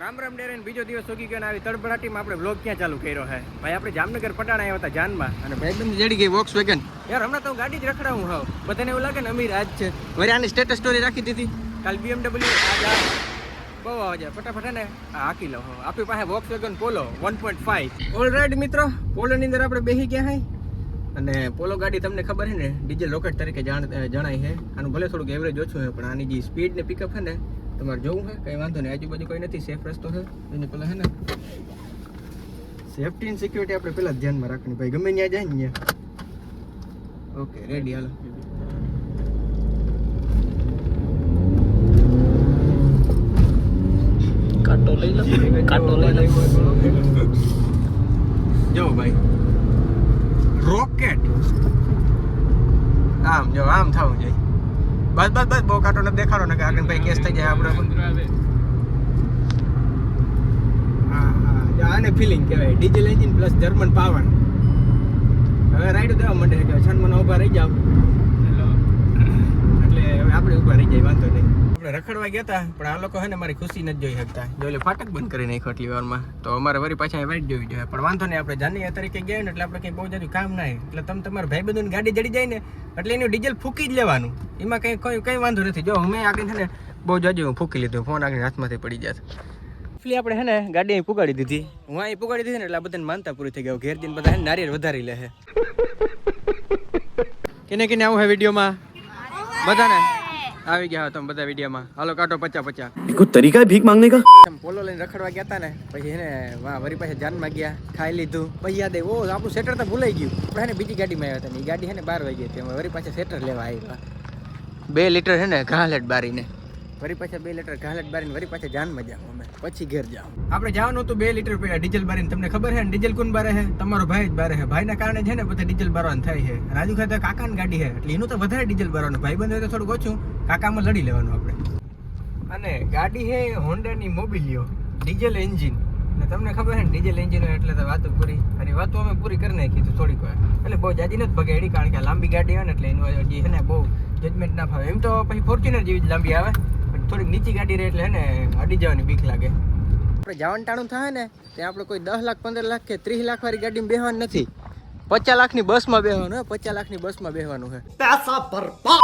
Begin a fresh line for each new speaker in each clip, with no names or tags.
Ram Ram Darren બીજો દિવસ ઉગી ગયો આવી તડબડાટીમાં આપણે બ્લોગ ક્યાં ચાલુ કર્યો હે? ભાઈ, આપણે જામનગર, પટાણ આવ્યા હતા જાનમાં. અને ભાઈ જડી ગઈ વોક્સ યાર, હમણાં તો ગાડી જ રખડાવું હાવ બધાને એવું લાગે ને અમીર આજ વળી આની સ્ટેટસ રાખી દીધી. કાલ BMW આજ બહુ અવાજ આવે. ફટાફટ હે ને હાકી લો. આપણી પાસે Volkswagen one point five alright મિત્રો. પોલોની અંદર આપણે બેસી ગયા હઈ અને પોલો ગાડી તમને ખબર છે ને ડીઝલ રોકેટ તરીકે જાણ જણાય છે આનું ભલે થોડુંક એવરેજ ઓછું છે પણ આની જે સ્પીડ ને પિકઅપ છે ને તમારે જોવું છે કંઈ વાંધો નહીં. આજુબાજુ કોઈ નથી સેફ રસ્તો છે એને પેલા છે ને સેફટી એન્ડ સિક્યુરિટી આપણે પેલા જ ધ્યાનમાં રાખવાની. ભાઈ ગમે ત્યાં જાય ને ત્યાં. ઓકે રેડી હાલો.
કાટો લઈ લો કાટો લઈ લો.
જો ભાઈ. રોકેટ. આમ જો, આમ થવું જોઈએ. બસ બસ બસ, બહુ કાંટો ને દેખાડો ને કે આગળ ભાઈ કેસ થઈ જાય આપણે. આને ફિલિંગ કહેવાય. Diesel engine plus German power હવે રાઈડ દેવા માટે કે છનમાં ઊભા રહી જાવ એટલે હવે આપણે ઊભા રહી જાય વાંધો નહીં આપણે રખડવા ગયા હતા પણ આ લોકો છે ને મારી ખુશી નથી જોઈ શકતા. જો એટલે ફાટક બંધ કરી નાખ્યો એટલી વારમાં. તો અમારે વળી પાછા વાઈટ જોવી જોઈએ પણ વાંધો નહીં આપણે જાનીયા તરીકે ગયા ને એટલે આપણે કંઈ બહુ જાજુ કામ ના એટલે તમે તમારા ભાઈ બંધુની ગાડી જડી જાય ને એટલે એનું ડીઝલ ફૂકી જ લેવાનું. એમાં કંઈ કોઈ કંઈ વાંધો નથી. જો મેં આગળ છે ને બહુ જાજુ હું ફૂકી લીધું. ફોન આગળ હાથમાંથી પડી જશે ફલી આપણે હે ને ગાડી અહીં પુગાડી દીધી. હું અહીં પુગાડી દીધી ને એટલે આ બધાને માનતા પૂરી થઈ ગયું. ઘેર દિન બધા ને નારિયેળ વધારી લે છે. કેને કેને આવું હે વિડીયોમાં? બધાને? આવી ગયા તમે બધા વિડીયોમાં. હાલો કાટો પચા પચા
કોઈ તરીકા ભીખ માંગને
કા? પોલો લઈને રખડવા ગયા હતા ને પછી એને વરી પાસે જાનમાં ગયા ખાઈ લીધું. પછી યાદ ઓ આપણું સેટર તો ભૂલાઈ ગયું. આપણે એને બીજી ગાડીમાં આવ્યા હતા ને ગાડી હે ને બાર વાગી હતી. વરી પાછા સેટર લેવા આવ્યા. બે લીટર છે ને ઘાલેટ બારીને. વરી પાછા બે લીટર ઘાલટ બારીને વરી પાછા જાનમાં જાવ અમે. પછી ઘેર જાઓ. આપણે જવાનું હતું બે લીટર પેલા ડીઝલ બારીને. તમને ખબર છે ડીઝલ કોણ બારે છે? તમારો ભાઈ જ બારે છે. ભાઈના કારણે છે ને બધા ડીઝલ બારવાનું થાય છે. રાજુ ખાતે કાકાની ગાડી છે. એટલે એનું તો વધારે ડીઝલ બારવાનું. ભાઈ બંધ હોય તો થોડુંક ઓછું. કાકામાં લડી લેવાનું આપણે. અને ગાડી છે હોન્ડાની મોબિલિયો. Diesel engine. અને તમને ખબર છે ને ડીઝલ એન્જિન હોય એટલે તો વાતો પૂરી. અને વાતો અમે પૂરી કરી નાખી હતી થોડીક વાર. એટલે બહુ જાજી નથી બગાડી કારણ કે લાંબી ગાડી હોય ને એટલે એનું જે છે ને બહુ જજમેન્ટ ના ફાવે. એમ તો પછી ફોર્ચ્યુનર જેવી જ લાંબી આવે. થોડીક નીચી ગાડી રહે એટલે હે ને અડી જવાની બીક લાગે. આપણે જવાનું ટાણું થાય ને ત્યાં આપણે કોઈ દસ લાખ પંદર લાખ કે ત્રીસ લાખ વાળી ગાડીમાં બેહવાનું નથી. પચાસ લાખની બસમાં બેહવાનું હે પચાસ લાખની બસમાં બેહવાનું
હે. પૈસા બરબાદ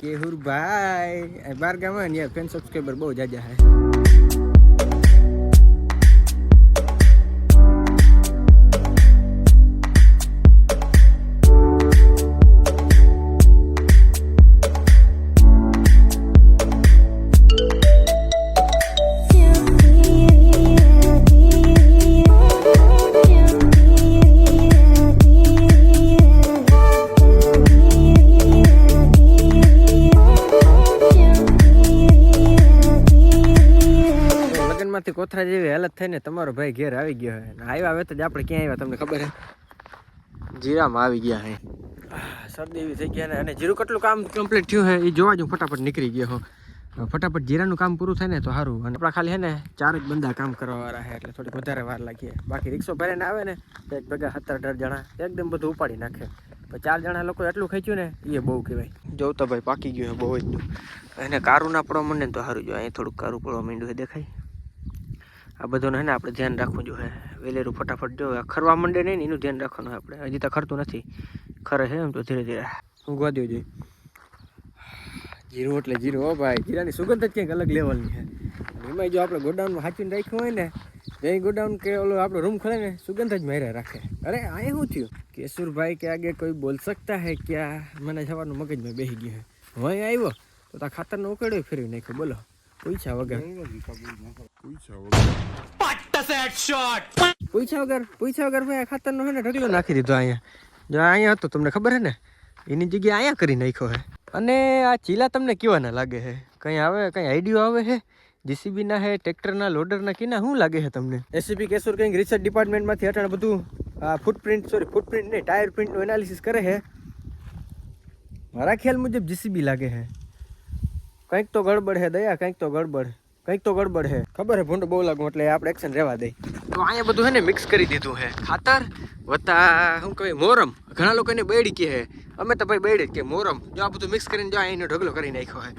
કેહુર ભાઈ બાર ગામ ફેન સબસ્ક્રાઈબર બહુ જાજા હે. લગ્નમાંથી કોથરા જેવી હાલત થઈને તમારો ભાઈ ઘેર આવી ગયો હે આવ્યા હવે તો જ આપણે ક્યાં આવ્યા, તમને ખબર હે? જીરામાં આવી ગયા હે. શરદી એવી થઈ ગયા ને, અને જીરું કેટલું કામ કમ્પ્લીટ થયું હે એ જોવા જ ફટાફટ નીકળી ગયો હો. ફટાફટ જીરાનું કામ પૂરું થાય ને તો સારું અને આપણા ખાલી હે ને, ચાર જ બંદા કામ કરવા વાળા હે, એટલે થોડીક વધારે વાર લાગીએ બાકી રિક્ષો ભરીને આવે ને એક ભેગા સત્તર અઢાર જણા એકદમ બધું ઉપાડી નાખે. ચાર જણા લોકો એટલું ખેંચ્યું ને એ બહુ કહેવાય. જોઉં તો ભાઈ પાકી ગયું બહુ જ એને કારું ના પડવા મને તો સારું જો અહીંયા થોડુંક કારું પડવા માંડ્યું દેખાય? આ બધાનું હે ને આપણે ધ્યાન રાખવું જોઈએ. વેલેરું ફટાફટ જો ખરવા માંડે નહીં એનું ધ્યાન રાખવાનું આપણે. હજી તો ખરતું નથી. ખરે છે એમ તો ધીરે ધીરે. ઊંઘવા દેવું જોઈએ જીરું એટલે જીરું, હો ભાઈ. જીરાની સુગંધ જ કંઈક અલગ લેવલની છે. એમાં જો આપણે ગોડાઉનમાં સાચીને રાખ્યું હોય ને જઈ ગોડાઉન કે ઓલો આપણો રૂમ ખોલે ને, સુગંધ જ માર્યા રાખે. અરે, આ શું થયું? કેશુરભાઈ કે આગે કોઈ બોલ શકતા હે ક્યાં? મને સવારનું મગજમાં બેસી ગયું હે વહીં આવ્યો, તો તા ખાતરનો ઉકેડ્યો ફેરવી નાખ્યો. બોલો. પૂછ્યા વગર. પૂછ્યા વગર પૂછ્યા વગર ભાઈ આ ખાતરનો છે ને ઢગલો નાખી દીધો અહીંયા. જો અહીંયા હતો, તમને ખબર હે ને? એની જગ્યાએ અહીંયા કરી નાખ્યો હે. અને આ ચીલા તમને કેવાના લાગે છે કંઈ આવે, કંઈ આઈડિયો આવે છે જીસીબીના હે ટ્રેક્ટરના લોડરના કીના શું લાગે છે તમને? એસીબી કેશોર કંઈક રિસર્ચ ડિપાર્ટમેન્ટમાંથી અટાણે બધું ફૂટપ્રિન્ટ સોરી ફૂટપ્રિન્ટ નહીં ટાયર પ્રિન્ટનું એનાલિસિસ કરે છે મારા ખ્યાલ મુજબ જીસીબી લાગે છે કંઈક તો ગડબડ હે દયા કંઈક તો ગડબડ કંઈક તો ગડબડ હે. ખબર હે ભૂંડ બહુ લાગુ એટલે આપણે એક્શન રહેવા દઈ તો અહીંયા બધું હે ને મિક્સ કરી દીધું હે. ખાતર વત્તા શું કહેવાય મોરમ. ઘણા લોકો એને બેડી કહે હે. અમે તો ભાઈ બેડી કે મોરમ. જો આ બધું મિક્સ કરીને જો અહીંનો એનો ઢગલો કરી નાખ્યો હે.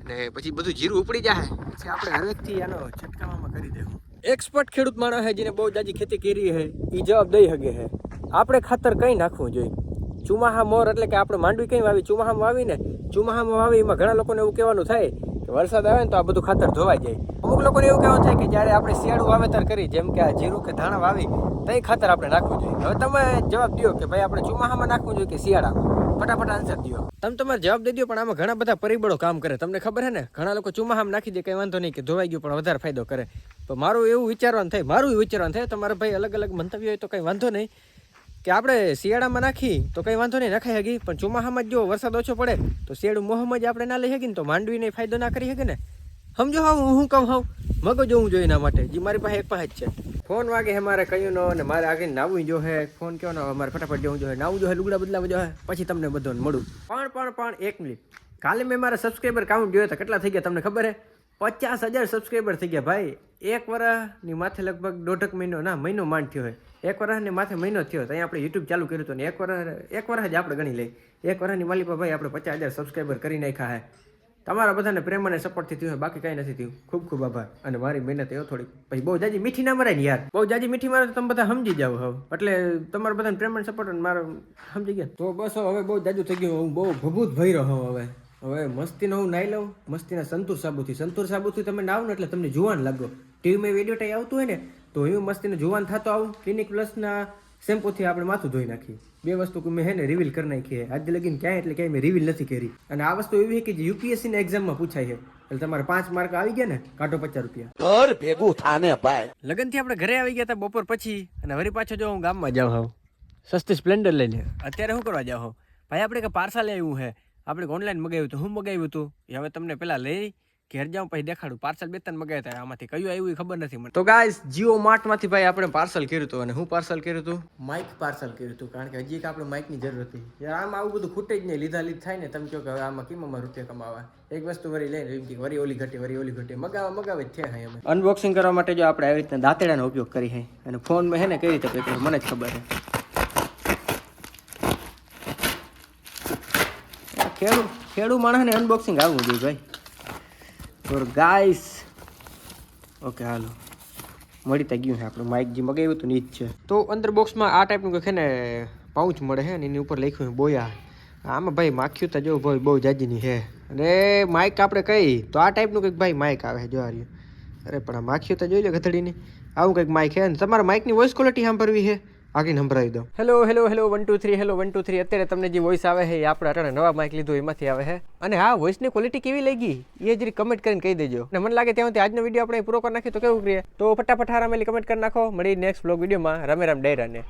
અને પછી બધું જીરું ઉપડી જાય. પછી આપણે હવેથી આનો છટકાવામાં કરી દેવું. એક્સપર્ટ ખેડૂત માણસ હે જેને બહુ જાજી ખેતી કરી હે એ જવાબ દઈ શકે હે. આપણે ખાતર કંઈ નાખવું જોઈએ? ચુમાહા મોર એટલે કે આપણે માંડવી કઈ વાવી, ચુમાહામાં વાવીને, ચુમાહામાં વાવી, એમાં ઘણા લોકોને એવું કહેવાનું થાય કે વરસાદ આવે ને તો આ બધું ખાતર ધોવાઈ જાય. અમુક લોકોને એવું કહેવાનું થાય કે જ્યારે આપણે શિયાળું વાવેતર કરી, જેમ કે આ જીરું કે ધાણા વાવી તઈ ખાતર આપણે નાખવું જોઈએ. હવે તમે જવાબ દો કે ભાઈ આપણે ચુમાહામાં નાખવું જોઈએ કે શિયાળામાં? ફટાફટ આન્સર દો તમે તમારે જવાબ દઈ દો પણ આમાં ઘણા બધા પરિબળો કામ કરે. તમને ખબર છે ને, ઘણા લોકો ચુમાહામાં નાખી દે, કંઈ વાંધો નહીં કે ધોવાઈ ગયું, પણ વધારે ફાયદો કરે. તો મારું એવું વિચારવાનું થાય, મારું વિચારવાનું થાય, તમારે ભાઈ અલગ અલગ મંતવ્ય હોય તો કંઈ વાંધો નહીં. કે આપણે શિયાળામાં નાખી તો કંઈ વાંધો નહીં, નખાઈ હગી. પણ ચોમાહામાં જ વરસાદ ઓછો પડે, તો શિયાળું મોહમાં જ આપણે ના લઈ શકીએ ને તો માંડવીને ફાયદો ના કરી શકે ને? સમજો હા હું શું કહું હાવ? મગજ જોવું જોઈએ એના માટે. જે, મારી પાસે એક પાસે જ છે. ફોન વાગે હે મારે કહ્યું નો અને મારે આગળ નાવું જો હે. ફોન કયો ના, મારે ફટાફટ જવું જોઈએ નાવું જો હે, લુગડા બદલાવા જો હે. પછી તમને બધાને મળું. પણ પણ પણ, એક મિનિટ. કાલે મેં મારા સબસ્ક્રાઈબર કાઉન્ટ જોયો હતા કેટલા થઈ ગયા તમને ખબર હે? પચાસ હજાર સબસ્ક્રાઈબર થઈ ગયા ભાઈ. એક વર્ષની માથે લગભગ દોઢક મહિનો, ના, મહિનો માંડ થયો હોય. એક વર્ષની માથે મહિનો થયો તો અહીંયા આપણે યુટ્યુબ ચાલુ કર્યું હતું ને એક વર્ષ એક વર્ષ જ આપણે ગણી લઈ એક વર્ષની માલિકા ભાઈ આપણે પચાસ હજાર સબસ્ક્રાઈબર કરી નાખ્યા હે. તમારા બધાને પ્રેમ અને સપોર્ટથી થયું હોય, બાકી કાંઈ નથી થયું. ખૂબ ખૂબ આભાર. અને મારી મહેનત એવો થોડી પછી બહુ જાજી મીઠી ના મરાય ને યાર. બહુ જાજી મીઠી મારે તો તમે બધા સમજી જાવ હવે. એટલે તમારા બધાને પ્રેમ અને સપોર્ટ મારો સમજી ગયા. તો બસ હવે બહુ જાજુ થઈ ગયું. હું બહુ ભભૂત ભઈ રહ્યો હવે. હવે મસ્તીનો હું નાઈ લઉં. મસ્તીના સંતુર સાબુથી. સંતુર સાબુથી તમે નાવ ને એટલે તમને જુવાન લાગો. ટીવીમાં વીડિયો ટાઈ આવતું હોય ને તો હું મસ્તીને જુવાન થતો આવું. ક્લિનિક પ્લસના શેમ્પૂથી આપણે માથું ધોઈ નાખીએ. બે વસ્તુ મેં હે ને રિવીલ કરી નાખી આજે લગીને ક્યાંય એટલે ક્યાંય મેં રિવીલ નથી કરી. અને આ વસ્તુ એવી છે કે જે યુપીએસસીના એક્ઝામમાં પૂછાય છે. એટલે તમારે પાંચ માર્ક આવી ગયા ને કાઢો પચાસ રૂપિયા.
ઘર ભેગું થાને ભાઈ.
લગનથી આપણે ઘરે આવી ગયા હતા બપોર પછી અને વળી પાછો જો હું ગામમાં જાઉં હોઉં સસ્તી સ્પ્લેન્ડર લઈને. અત્યારે શું કરવા જાઉં ભાઈ આપણે કે પાર્સલ આવ્યું છે. આપણે ઓનલાઈન મગાવ્યું હતું હું મગાવ્યું હતું હવે તમને પહેલાં લઈ ઘેર જાઉં પછી દેખાડું. પાર્સલ બે ત્રણ મગાવ્યા હતા આમાંથી કયું આવ્યું એ ખબર નથી મને. તો ગાઈસ જીઓ માર્ટમાંથી ભાઈ આપણે પાર્સલ કર્યું હતું. અને હું પાર્સલ કર્યું હતું? માઇક પાર્સલ કર્યું હતું. કારણ કે હજી એક આપણે માઇકની જરૂર હતી. યાર આમાં આવું બધું ખૂટે જ નહીં. લીધા લીધ થાય ને તમે કહો કે હવે આમાં કેમાં રૂપિયા કમાવા? એક વસ્તુ વરી લઈને એમ કે વરી ઓલી ઘટે વરી ઓલી ઘટે. મગાવા મગાવે જ છે હા અમે. અનબોક્સિંગ કરવા માટે જો આપણે આવી રીતના દાંતેડાનો ઉપયોગ કરી હે. અને ફોન મેં હે ને કઈ રીતે મને જ ખબર છે ખેડૂ ખેડૂ માણસને અનબોક્સિંગ આવવું જોઈએ ભાઈ. ઓર ગાઈસ ઓકે હાલો. મળી તો ગયું છે આપણું માઇક જે મગાવ્યું હતું ને જ છે. તો અંદર બોક્સમાં આ ટાઈપનું કંઈક છે ને પાઉચ મળે છે ને, એની ઉપર લખ્યું બોયા. આમાં ભાઈ માખ્યું તો જો ભાઈ બહુ જાજીની છે. અને માઇક આપણે કહી તો આ ટાઈપનું કંઈક ભાઈ માઇક આવે છે, જો અરે પણ આ માખ્યું તો જોઈ લો ગધડીની. આવું કંઈક માઇક છે અને તમારા માઇકની વોઇસ ક્વોલિટી સાંભળવી છે. આગળ સંભળાવી દો. Hello hello hello one two three hello one two three અત્યારે તમને જે વોઇસ આવે છે, એ આપણે અટાણે નવા માઇક લીધું, એમાંથી આવે છે. અને હા વોઇસની ક્વોલિટી કેવી લાગી? એ જરી કમેન્ટ કરીને કહી દેજો. અને મને લાગે ત્યાં આજનો વીડિયો આપણે પૂરો કરી નાખીએ તો કેવું કરીએ તો ફટાફટ હારામેલી કમેન્ટ કરી નાખો. મળી નેક્સ્ટ બ્લોગ વિડીયોમાં રમે રામ, ડાયરાને.